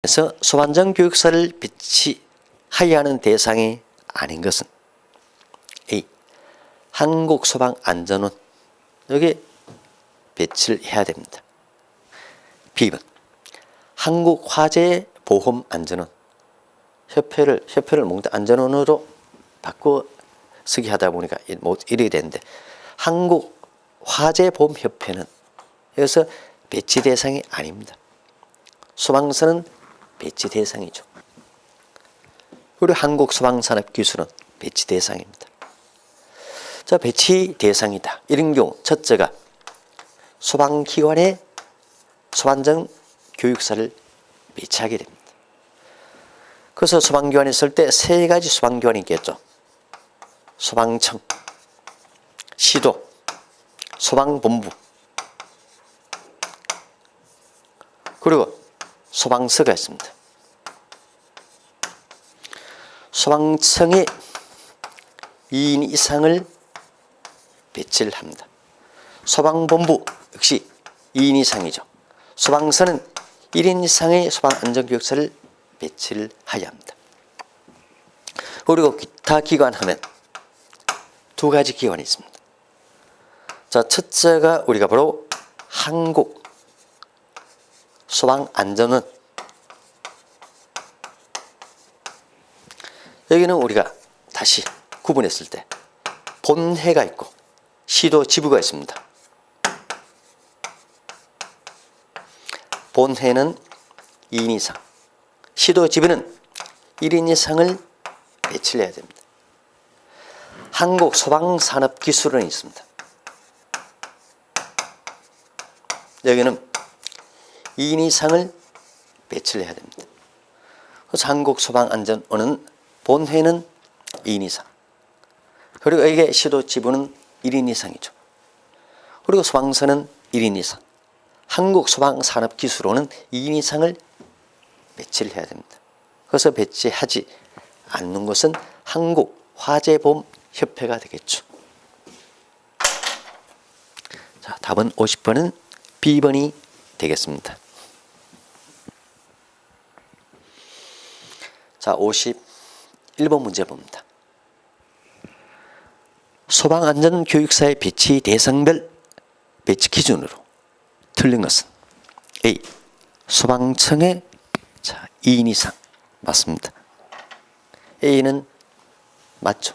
그래서 소방정 교육사를 배치하여야 하는 대상이 아닌 것은 A. 한국소방안전원 여기 배치를 해야 됩니다. B번 한국화재보험안전원 협회를 협회를 몽타 안전원으로 바꿔 쓰기 하다 보니까 이- 뭐 이렇게 되는데 한국 화재보험협회는 여기서 배치 대상이 아닙니다. 소방서는 배치 대상이죠. 그리고 한국 소방산업기술은 배치 대상입니다. 자, 배치 대상이다. 이런 경우 첫째가 소방기관에 소방정 교육사를 배치하게 됩니다. 그래서 소방기관에 있을 때 세 가지 소방기관이 있겠죠. 소방청, 시도, 소방본부, 그리고 소방서가 있습니다. 소방청에 2인 이상을 배치를 합니다. 소방본부 역시 2인 이상이죠. 소방서는 1인 이상의 소방안전교육사를 배치를 하여야 합니다. 그리고 기타 기관 하면 두 가지 기관이 있습니다. 자, 첫째가 우리가 바로 한국 소방 안전원 여기는 우리가 다시 구분했을 때 본회가 있고 시도 지부가 있습니다. 본회는 2인 이상, 시도 지부는 1인 이상을 배치를 해야 됩니다. 한국 소방산업기술원이 있습니다. 여기는 2인 이상을 배치를 해야 됩니다. 그래서 한국 소방안전원은 본회는 2인 이상. 그리고 이게 시도 지부는 1인 이상이죠. 그리고 소방서는 1인 이상. 한국 소방산업기술원은 2인 이상을 배치를 해야 됩니다. 그래서 배치하지 않는 것은 한국 화재보험협회가 되겠죠. 자, 답은 50번은 B번이 되겠습니다. 자, 51번 문제 봅니다. 소방안전교육사의 배치 대상별 배치 기준으로 틀린 것은 A. 소방청의 자, 2인 이상 맞습니다. A는 맞죠.